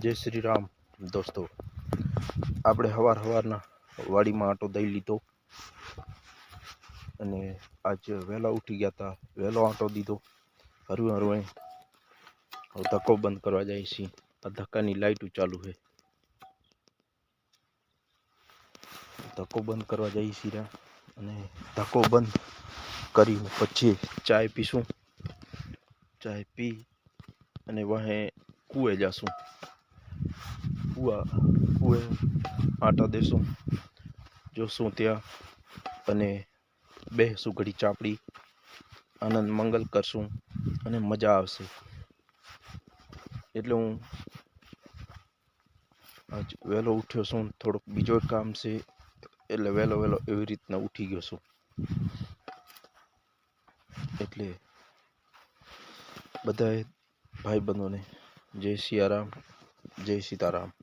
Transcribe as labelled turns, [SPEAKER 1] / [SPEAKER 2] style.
[SPEAKER 1] જય શ્રી રામ, દોસ્તો. આપણે હવાર હવારના વાડીમાં આટો દઈ લીધો અને આજ વહેલા ઉઠી ગયા હતા વહેલો આંટો દીધો. હરવે હરવે ધક્કો બંધ કરવા જાય છે આ ધક્કાની લાઇટો ચાલુ છે. ધક્કો બંધ કરવા જઈએ છીએ. અને ધક્કો બંધ કરી પછી ચાય પીશું. ચાય પી અને વહે કૂએ જાશું. કૂવા કૂએ આટા દેશું જોશું ત્યાં અને બેસું ઘડી ચાપડી આનંદ મંગલ કરશું અને મજા આવશે એટલે હું આજ વહેલો ઉઠ્યો છું થોડુંક બીજો કામ છે એટલે વહેલો વહેલો એવી રીતના ઉઠી ગયો છું એટલે બધાએ ભાઈબંધોને જય સિયારામ જય સીતારામ.